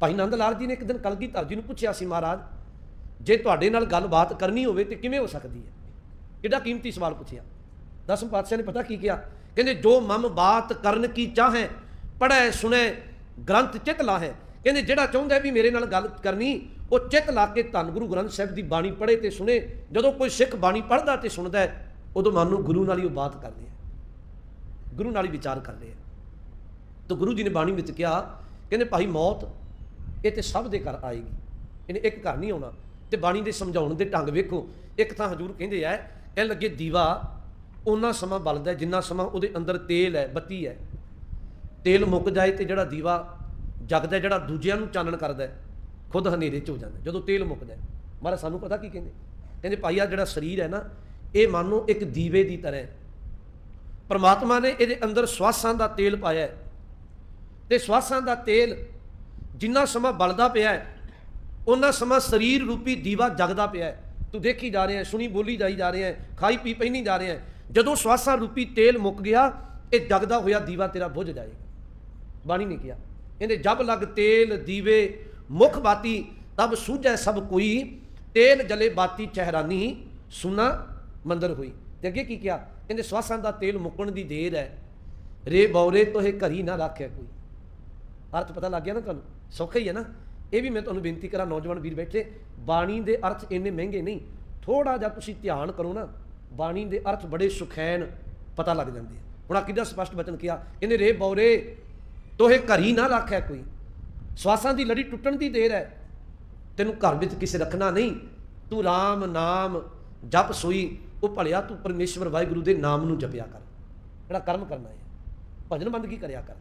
ਭਾਈ ਨੰਦ ਲਾਲ ਜੀ ਨੇ ਇੱਕ ਦਿਨ ਕਲਗੀ ਧਰ ਜੀ ਨੂੰ ਪੁੱਛਿਆ ਸੀ ਮਹਾਰਾਜ, ਜੇ ਤੁਹਾਡੇ ਨਾਲ ਗੱਲਬਾਤ ਕਰਨੀ ਹੋਵੇ ਤੇ ਕਿਵੇਂ ਹੋ ਸਕਦੀ ਹੈ? ਕਿੱਡਾ ਕੀਮਤੀ ਸਵਾਲ ਪੁੱਛਿਆ। ਦਸਮ ਪਾਤਸ਼ਾਹ ਨੇ ਪਤਾ ਕੀ ਕਿਹਾ? ਕਹਿੰਦੇ, ਜੋ ਮਮ ਬਾਤ ਕਰਨ ਕੀ ਚਾਹੇ, ਪੜ੍ਹੈ, ਸੁਣੈ, ਗ੍ਰੰਥ ਚਿਤ ਲਾਹੇ। ਕਹਿੰਦੇ, ਜਿਹੜਾ ਚਾਹੁੰਦਾ ਵੀ ਮੇਰੇ ਨਾਲ ਗੱਲ ਕਰਨੀ, ਉਹ ਚਿਤ ਲਾ ਕੇ ਧੰਨ ਗੁਰੂ ਗ੍ਰੰਥ ਸਾਹਿਬ ਦੀ ਬਾਣੀ ਪੜ੍ਹੇ ਤੇ ਸੁਣੇ। ਜਦੋਂ ਕੋਈ ਸਿੱਖ ਬਾਣੀ ਪੜ੍ਹਦਾ ਤੇ ਸੁਣਦਾ ਉਦੋਂ ਮਨ ਨੂੰ ਗੁਰੂ ਨਾਲ ਹੀ ਉਹ ਬਾਤ ਕਰਦੇ ਆ ਗੁਰੂ ਨਾਲ ਹੀ ਵਿਚਾਰ ਕਰਦੇ ਆ ਤਾਂ ਗੁਰੂ ਜੀ ਨੇ ਬਾਣੀ ਵਿੱਚ ਕਿਹਾ, ਕਹਿੰਦੇ, ਭਾਈ ਮੌਤ ਇਹ ਤੇ ਸਭ ਦੇ ਘਰ ਆਏਗੀ। ਇਹਨੇ ਇੱਕ ਘਰ ਨਹੀਂ ਆਉਣਾ। ਤੇ ਬਾਣੀ ਦੇ ਸਮਝਾਉਣ ਦੇ ਢੰਗ ਵੇਖੋ। ਇੱਕ ਤਾਂ ਹਜੂਰ ਕਹਿੰਦੇ ਆ ਕਹਿਣ ਲੱਗੇ ਦੀਵਾ ਉਹਨਾਂ ਸਮਾਂ ਬਲਦਾ ਜਿੰਨਾ ਸਮਾਂ ਉਹਦੇ ਅੰਦਰ ਤੇਲ ਹੈ, ਬੱਤੀ ਹੈ। ਤੇਲ ਮੁੱਕ ਜਾਏ ਤੇ ਜਿਹੜਾ ਦੀਵਾ ਜਗਦਾ ਜਿਹੜਾ ਦੂਜਿਆਂ ਨੂੰ ਚਾਨਣ ਕਰਦਾ ਖੁਦ ਹਨੇਰੇ 'ਚ ਹੋ ਜਾਂਦਾ ਜਦੋਂ ਤੇਲ ਮੁੱਕਦਾ ਹੈ। ਮਹਾਰਾਜ, ਸਾਨੂੰ ਪਤਾ ਕੀ ਕਹਿੰਦੇ? ਕਹਿੰਦੇ, ਭਾਈ ਆ ਜਿਹੜਾ ਸਰੀਰ ਹੈ ਨਾ, ਇਹ ਮੰਨੋ ਇੱਕ ਦੀਵੇ ਦੀ ਤਰ੍ਹਾਂ ਪਰਮਾਤਮਾ ਨੇ ਇਹਦੇ ਅੰਦਰ ਸਵਾਸਾਂ ਦਾ ਤੇਲ ਪਾਇਆ ਹੈ। ਤੇ ਸਵਾਸਾਂ ਦਾ ਤੇਲ ਜਿੰਨਾ ਸਮਾਂ ਬਲਦਾ ਪਿਆ ਹੈ ਉਹਨਾਂ ਸਮਾਂ ਸਰੀਰ ਰੂਪੀ ਦੀਵਾ ਜਗਦਾ ਪਿਆ ਹੈ। ਤੂੰ ਦੇਖੀ ਜਾ ਰਿਹਾ ਸੁਣੀ ਬੋਲੀ ਜਾਈ ਜਾ ਰਿਹਾ ਖਾਈ ਪੀ ਪੈਣੀ ਜਾ ਰਿਹਾ ਜਦੋਂ ਸਵਾਸਾਂ ਰੂਪੀ ਤੇਲ ਮੁੱਕ ਗਿਆ, ਇਹ ਜਗਦਾ ਹੋਇਆ ਦੀਵਾ ਤੇਰਾ ਬੁਝ ਜਾਏਗਾ। ਬਾਣੀ ਨੇ ਕਿਹਾ, ਕਹਿੰਦੇ, ਜਬ ਲਗ ਤੇਲ ਦੀਵੇ ਮੁਖ ਬਾਤੀ, ਤਬ ਸੂਝੈ ਸਭ ਕੋਈ, ਤੇਲ ਜਲੇ ਬਾਤੀ ਚਹਿਰਾਨੀ, ਸੁਨਾ ਮੰਦਰ ਹੋਈ। ਤੇ ਅੱਗੇ ਕੀ ਕਿਹਾ? ਕਹਿੰਦੇ, ਸਵਾਸਾਂ ਦਾ ਤੇਲ ਮੁੱਕਣ ਦੀ ਦੇਰ ਹੈ। ਰੇ ਬੌਰੇ ਤੋਹੇ ਘਰੀ ਨਾ ਰੱਖਿਆ ਕੋਈ। ਅਰਥ ਪਤਾ ਲੱਗ ਗਿਆ ਨਾ ਤੁਹਾਨੂੰ? ਸੌਖਾ ਹੀ ਹੈ ਨਾ। ਇਹ ਵੀ ਮੈਂ ਤੁਹਾਨੂੰ ਬੇਨਤੀ ਕਰਾਂ, ਨੌਜਵਾਨ ਵੀਰ ਬੈਠੇ, ਬਾਣੀ ਦੇ ਅਰਥ ਇੰਨੇ ਮਹਿੰਗੇ ਨਹੀਂ। ਥੋੜਾ ਜਿਹਾ ਤੁਸੀਂ ਧਿਆਨ ਕਰੋ ਨਾ, ਬਾਣੀ ਦੇ ਅਰਥ ਬੜੇ ਸੁਖੈਨ ਪਤਾ ਲੱਗ ਜਾਂਦੇ ਹੁਣ ਆ ਕਿੱਦਾਂ ਸਪਸ਼ਟ ਬਚਨ ਕਿਹਾ, ਕਹਿੰਦੇ, ਰੇ ਬੌਰੇ, ਤੋਹੇ ਹੀ ਨਾ ਰੱਖਿਆ ਕੋਈ। ਸਵਾਸਾਂ ਦੀ ਲੜੀ ਟੁੱਟਣ ਦੀ ਦੇਰ ਹੈ। ਤੈਨੂੰ ਘਰ ਵਿੱਚ ਕਿਸੇ ਰੱਖਣਾ ਨਹੀਂ। ਤੂੰ RAM ਨਾਮ ਜਪ ਸੋਈ, ਉਹ ਭਲਿਆ ਤੂੰ ਪਰਮੇਸ਼ਵਰ ਵਾਹਿਗੁਰੂ ਦੇ ਨਾਮ ਨੂੰ ਜਪਿਆ ਕਰ। ਜਿਹੜਾ ਕਰਮ ਕਰਨਾ ਹੈ। ਭਜਨ ਬੰਦਗੀ ਕਰਿਆ ਕਰ?